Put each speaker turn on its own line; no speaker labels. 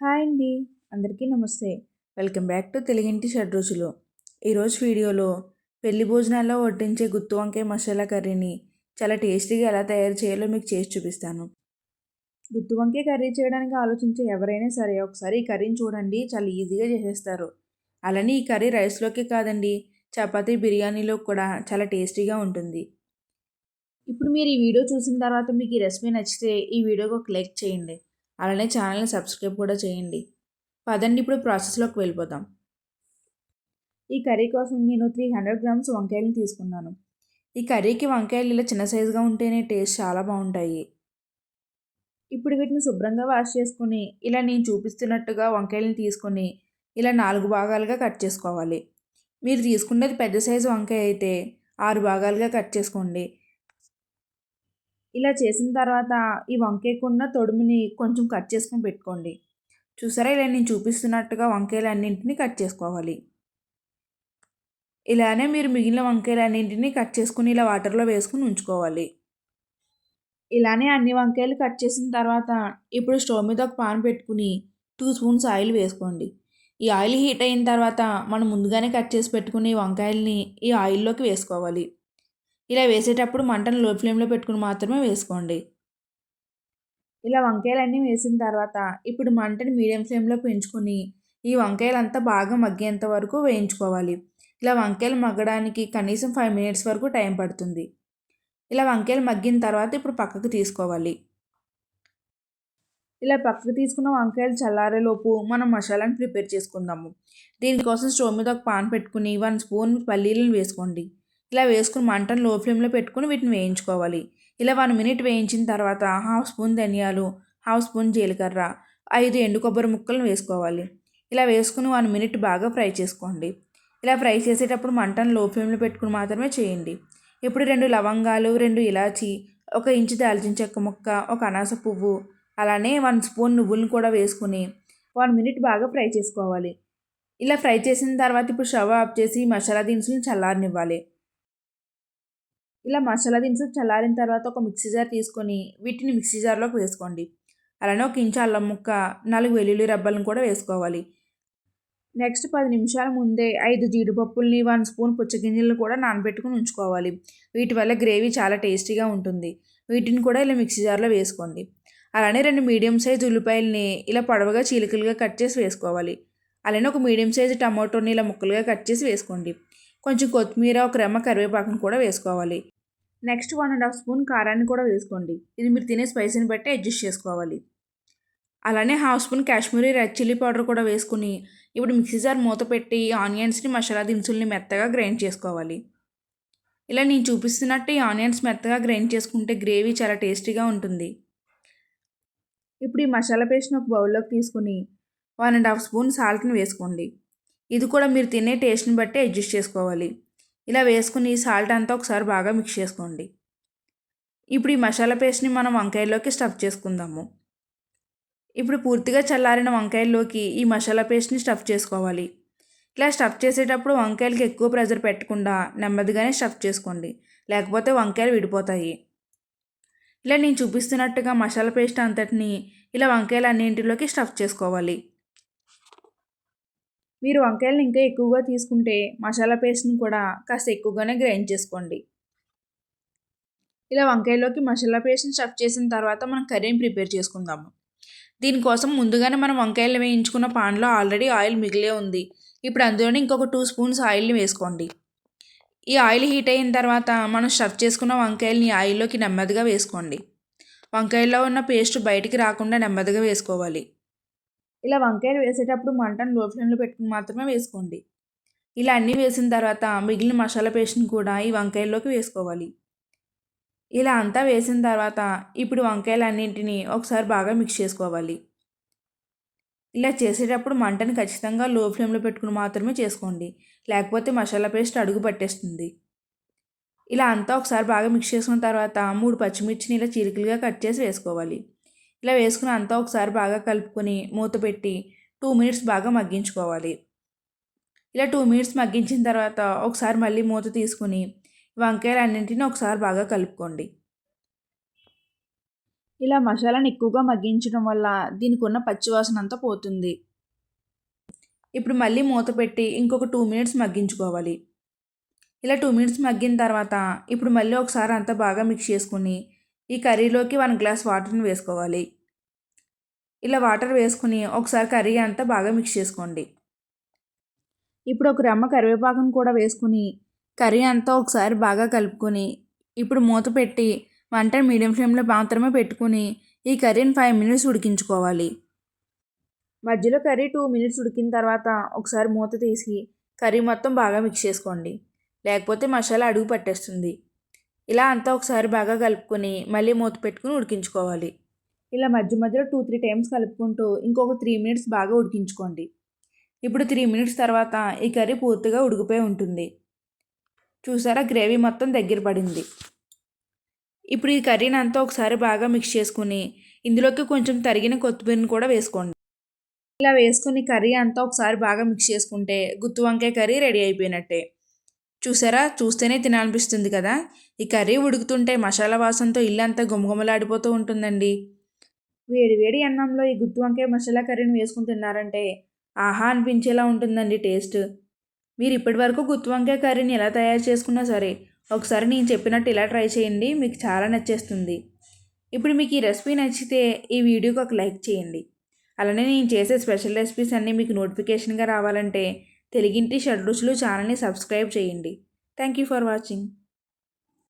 Hi అండి. అందరికీ నమస్తే. వెల్కమ్ బ్యాక్ టు తెలుగింటి షడ్రుచులు. ఈరోజు వీడియోలో పెళ్ళి భోజనాల్లో వడ్డించే గుత్తి వంకాయ మసాలా కర్రీని చాలా టేస్టీగా ఎలా తయారు చేయాలో మీకు చేసి చూపిస్తాను. గుత్తి వంకాయ కర్రీ చేయడానికి ఆలోచించే ఎవరైనా సరే ఒకసారి ఈ కర్రీని చూడండి చాలా ఈజీగా చేసేస్తారు. అలానే ఈ కర్రీ రైస్లోకి కాదండి చపాతీ బిర్యానీలో కూడా చాలా టేస్టీగా ఉంటుంది. ఇప్పుడు మీరు ఈ వీడియో చూసిన తర్వాత మీకు ఈ రెసిపీ నచ్చితే ఈ వీడియోకి ఒక లైక్ చేయండి. అలానే ఛానల్ని సబ్స్క్రైబ్ కూడా చేయండి. పదండి ఇప్పుడు ప్రాసెస్లోకి వెళ్ళిపోతాం ఈ కర్రీ కోసం నేను త్రీ హండ్రెడ్ గ్రామ్స్ వంకాయలు తీసుకున్నాను. ఈ కర్రీకి వంకాయలు ఇలా చిన్న సైజుగా ఉంటేనే టేస్ట్ చాలా బాగుంటాయి. ఇప్పుడు వీటిని శుభ్రంగా వాష్ చేసుకుని ఇలా నేను చూపిస్తున్నట్టుగా వంకాయలను తీసుకొని ఇలా నాలుగు భాగాలుగా కట్ చేసుకోవాలి. మీరు తీసుకున్నది పెద్ద సైజు వంకాయ అయితే ఆరు భాగాలుగా కట్ చేసుకోండి. ఇలా చేసిన తర్వాత ఈ వంకాయకున్న తొడుముని కొంచెం కట్ చేసుకొని పెట్టుకోండి. చూసారా? ఇలా నేను చూపిస్తున్నట్టుగా వంకాయలన్నింటినీ కట్ చేసుకోవాలి. ఇలానే మీరు మిగిలిన వంకాయలన్నింటినీ కట్ చేసుకుని ఇలా వాటర్లో వేసుకుని ఉంచుకోవాలి. ఇలానే అన్ని వంకాయలు కట్ చేసిన తర్వాత ఇప్పుడు స్టవ్ మీద ఒక పాన్ పెట్టుకుని టూ స్పూన్స్ ఆయిల్ వేసుకోండి. ఈ ఆయిల్ హీట్ అయిన తర్వాత మనం ముందుగానే కట్ చేసి పెట్టుకుని వంకాయల్ని ఈ ఆయిల్లోకి వేసుకోవాలి. ఇలా వేసేటప్పుడు మంటను లో ఫ్లేమ్లో పెట్టుకుని మాత్రమే వేసుకోండి. ఇలా వంకాయలన్నీ వేసిన తర్వాత ఇప్పుడు మంటని మీడియం ఫ్లేమ్లో పెంచుకొని ఈ వంకాయలంతా బాగా మగ్గేంత వరకు వేయించుకోవాలి. ఇలా వంకాయలు మగ్గడానికి కనీసం ఫైవ్ మినిట్స్ వరకు టైం పడుతుంది. ఇలా వంకాయలు మగ్గిన తర్వాత ఇప్పుడు పక్కకు తీసుకోవాలి. ఇలా పక్కకు తీసుకున్న వంకాయలు చల్లారేలోపు మనం మసాలాను ప్రిపేర్ చేసుకుందాము. దీనికోసం స్టవ్ మీద ఒక పాన్ పెట్టుకుని వన్ స్పూన్ పల్లీలను వేసుకోండి. ఇలా వేసుకుని మంటను లో ఫ్లేమ్లో పెట్టుకుని వీటిని వేయించుకోవాలి. ఇలా వన్ మినిట్ వేయించిన తర్వాత హాఫ్ స్పూన్ ధనియాలు హాఫ్ స్పూన్ జీలకర్ర ఐదు ఎండు కొబ్బరి ముక్కలను వేసుకోవాలి. ఇలా వేసుకుని వన్ మినిట్ బాగా ఫ్రై చేసుకోండి. ఇలా ఫ్రై చేసేటప్పుడు మంటను లో ఫ్లేమ్లో పెట్టుకుని మాత్రమే చేయండి. ఇప్పుడు రెండు లవంగాలు రెండు ఇలాచి ఒక ఇంచు దాల్చిన చెక్క ముక్క ఒక అనాస పువ్వు అలానే వన్ స్పూన్ నువ్వులను కూడా వేసుకుని వన్ మినిట్ బాగా ఫ్రై చేసుకోవాలి. ఇలా ఫ్రై చేసిన తర్వాత ఇప్పుడు షవ ఆఫ్ చేసి మసాలా దినుసులను చల్లారనివ్వాలి. ఇలా మసాలా దినుసులు చల్లారిన తర్వాత ఒక మిక్సీ జార్ తీసుకొని వీటిని మిక్సీ జార్లోకి వేసుకోండి. అలానే ఒక ఇంచు అల్లం ముక్క నాలుగు వెల్లుల్లి రబ్బలను కూడా వేసుకోవాలి. నెక్స్ట్ పది నిమిషాల ముందే ఐదు జీడిపప్పుల్ని వన్ స్పూన్ పుచ్చగింజలను కూడా నానబెట్టుకుని ఉంచుకోవాలి. వీటి వల్ల గ్రేవీ చాలా టేస్టీగా ఉంటుంది. వీటిని కూడా ఇలా మిక్సీ జార్లో వేసుకోండి. అలానే రెండు మీడియం సైజ్ ఉల్లిపాయలని ఇలా పొడవగా చీలికలుగా కట్ చేసి వేసుకోవాలి. అలానే ఒక మీడియం సైజ్ టమాటోని ఇలా ముక్కలుగా కట్ చేసి వేసుకోండి. కొంచెం కొత్తిమీర ఒక రెమ్మ కరివేపాకును కూడా వేసుకోవాలి. Next one and half spoon కారాన్ని కూడా వేసుకోండి. ఇది మీరు తినే స్పైసీని బట్టి అడ్జస్ట్ చేసుకోవాలి. అలానే half spoon Kashmiri red chilli powder కూడా వేసుకుని ఇప్పుడు మిక్సీ జార్ మూత పెట్టి ఆనియన్స్ని మసాలా దినుసుల్ని మెత్తగా గ్రైండ్ చేసుకోవాలి. ఇలా నేను చూపిస్తున్నట్టు ఈ ఆనియన్స్ మెత్తగా గ్రైండ్ చేసుకుంటే గ్రేవీ చాలా టేస్టీగా ఉంటుంది. ఇప్పుడు ఈ మసాలా పేస్ట్ని ఒక బౌల్లోకి తీసుకుని వన్ అండ్ హాఫ్ స్పూన్ సాల్ట్ని వేసుకోండి. ఇది కూడా మీరు తినే టేస్ట్ని బట్టి అడ్జస్ట్ చేసుకోవాలి. ఇలా వేసుకుని సాల్ట్ అంతా ఒకసారి బాగా మిక్స్ చేసుకోండి. ఇప్పుడు ఈ మసాలా పేస్ట్ని మనం వంకాయల్లోకి స్టఫ్ చేసుకుందాము. ఇప్పుడు పూర్తిగా చల్లారిన వంకాయల్లోకి ఈ మసాలా పేస్ట్ని స్టఫ్ చేసుకోవాలి. ఇలా స్టఫ్ చేసేటప్పుడు వంకాయలకి ఎక్కువ ప్రెజర్ పెట్టకుండా నెమ్మదిగానే స్టఫ్ చేసుకోండి. లేకపోతే వంకాయలు విడిపోతాయి. ఇలా నేను చూపిస్తున్నట్టుగా మసాలా పేస్ట్ అంతటిని ఇలా వంకాయలు అన్నింటిలోకి స్టఫ్ చేసుకోవాలి. మీరు వంకాయలను ఇంకా ఎక్కువగా తీసుకుంటే మసాలా పేస్ట్ని కూడా కాస్త ఎక్కువగానే గ్రైండ్ చేసుకోండి. ఇలా వంకాయలోకి మసాలా పేస్ట్ని స్టఫ్ చేసిన తర్వాత మనం కర్రీని ప్రిపేర్ చేసుకుందాము. దీనికోసం ముందుగానే మనం వంకాయలు వేయించుకున్న పాన్లో ఆల్రెడీ ఆయిల్ మిగిలే ఉంది. ఇప్పుడు అందులోనే ఇంకొక టూ స్పూన్స్ ఆయిల్ని వేసుకోండి. ఈ ఆయిల్ హీట్ అయిన తర్వాత మనం స్టఫ్ చేసుకున్న వంకాయలని ఆయిల్లోకి నెమ్మదిగా వేసుకోండి. వంకాయల్లో ఉన్న పేస్ట్ బయటికి రాకుండా నెమ్మదిగా వేసుకోవాలి. ఇలా వంకాయలు వేసేటప్పుడు మంటను లో ఫ్లేమ్లో పెట్టుకుని మాత్రమే వేసుకోండి. ఇలా అన్నీ వేసిన తర్వాత మిగిలిన మసాలా పేస్ట్ని కూడా ఈ వంకాయల్లోకి వేసుకోవాలి. ఇలా అంతా వేసిన తర్వాత ఇప్పుడు వంకాయలన్నింటినీ ఒకసారి బాగా మిక్స్ చేసుకోవాలి. ఇలా చేసేటప్పుడు మంటని ఖచ్చితంగా లో ఫ్లేమ్లో పెట్టుకుని మాత్రమే చేసుకోండి. లేకపోతే మసాలా పేస్ట్ అడుగు పట్టేస్తుంది. ఇలా అంతా ఒకసారి బాగా మిక్స్ చేసుకున్న తర్వాత మూడు పచ్చిమిర్చిని ఇలా చీరికలుగా కట్ చేసి వేసుకోవాలి. ఇలా వేసుకుని అంతా ఒకసారి బాగా కలుపుకొని మూత పెట్టి టూ మినిట్స్ బాగా మగ్గించుకోవాలి. ఇలా టూ మినిట్స్ మగ్గించిన తర్వాత ఒకసారి మళ్ళీ మూత తీసుకుని వంకాయలన్నింటినీ ఒకసారి బాగా కలుపుకోండి. ఇలా మసాలాను ఎక్కువగా మగ్గించడం వల్ల దీనికి ఉన్న పచ్చివాసన అంతా పోతుంది. ఇప్పుడు మళ్ళీ మూత పెట్టి ఇంకొక టూ మినిట్స్ మగ్గించుకోవాలి. ఇలా టూ మినిట్స్ మగ్గిన తర్వాత ఇప్పుడు మళ్ళీ ఒకసారి అంతా బాగా మిక్స్ చేసుకుని ఈ కర్రీలోకి వన్ గ్లాస్ వాటర్ని వేసుకోవాలి. ఇలా వాటర్ వేసుకుని ఒకసారి కర్రీ అంతా బాగా మిక్స్ చేసుకోండి. ఇప్పుడు ఒక రెమ్మ కరివేపాకును కూడా వేసుకుని కర్రీ అంతా ఒకసారి బాగా కలుపుకొని ఇప్పుడు మూత పెట్టి వంట మీడియం ఫ్లేమ్లో మాత్రమే పెట్టుకుని ఈ కర్రీని ఫైవ్ మినిట్స్ ఉడికించుకోవాలి. మధ్యలో కర్రీ టూ మినిట్స్ ఉడికిన తర్వాత ఒకసారి మూత తీసి కర్రీ మొత్తం బాగా మిక్స్ చేసుకోండి. లేకపోతే మసాలా అడుగు పట్టేస్తుంది. ఇలా అంతా ఒకసారి బాగా కలుపుకొని మళ్ళీ మూత పెట్టుకుని ఉడికించుకోవాలి. ఇలా మధ్య మధ్యలో టూ త్రీ టైమ్స్ కలుపుకుంటూ ఇంకొక త్రీ మినిట్స్ బాగా ఉడికించుకోండి. ఇప్పుడు త్రీ మినిట్స్ తర్వాత ఈ కర్రీ పూర్తిగా ఉడికిపోయి ఉంటుంది. చూసారా? గ్రేవీ మొత్తం దగ్గర పడింది. ఇప్పుడు ఈ కర్రీని అంతా ఒకసారి బాగా మిక్స్ చేసుకుని ఇందులోకి కొంచెం తరిగిన కొత్తిమీరని కూడా వేసుకోండి. ఇలా వేసుకుని కర్రీ అంతా ఒకసారి బాగా మిక్స్ చేసుకుంటే గుత్తి వంకాయ కర్రీ రెడీ అయిపోయినట్టే. చూసారా? చూస్తేనే తినాలనిపిస్తుంది కదా? ఈ కర్రీ ఉడుకుతుంటే మసాలా వాసనతో ఇల్లంతా గుమగుమలాడిపోతూ ఉంటుందండి. వేడి వేడి అన్నంలో ఈ గుత్తి వంకాయ మసాలా కర్రీని వేసుకుని తిన్నారంటే ఆహా అనిపించేలా ఉంటుందండి టేస్ట్. మీరు ఇప్పటి వరకు గుత్తి వంకాయ కర్రీని ఎలా తయారు చేసుకున్నా సరే ఒకసారి నేను చెప్పినట్టు ఇలా ట్రై చేయండి మీకు చాలా నచ్చేస్తుంది. ఇప్పుడు మీకు ఈ రెసిపీ నచ్చితే ఈ వీడియోకి ఒక లైక్ చేయండి. అలానే నేను చేసే స్పెషల్ రెసిపీస్ అన్నీ మీకు నోటిఫికేషన్గా రావాలంటే తెలుగింటి షడ్రుచులు ఛానల్ని సబ్స్క్రైబ్ చేయండి. Thank you for watching.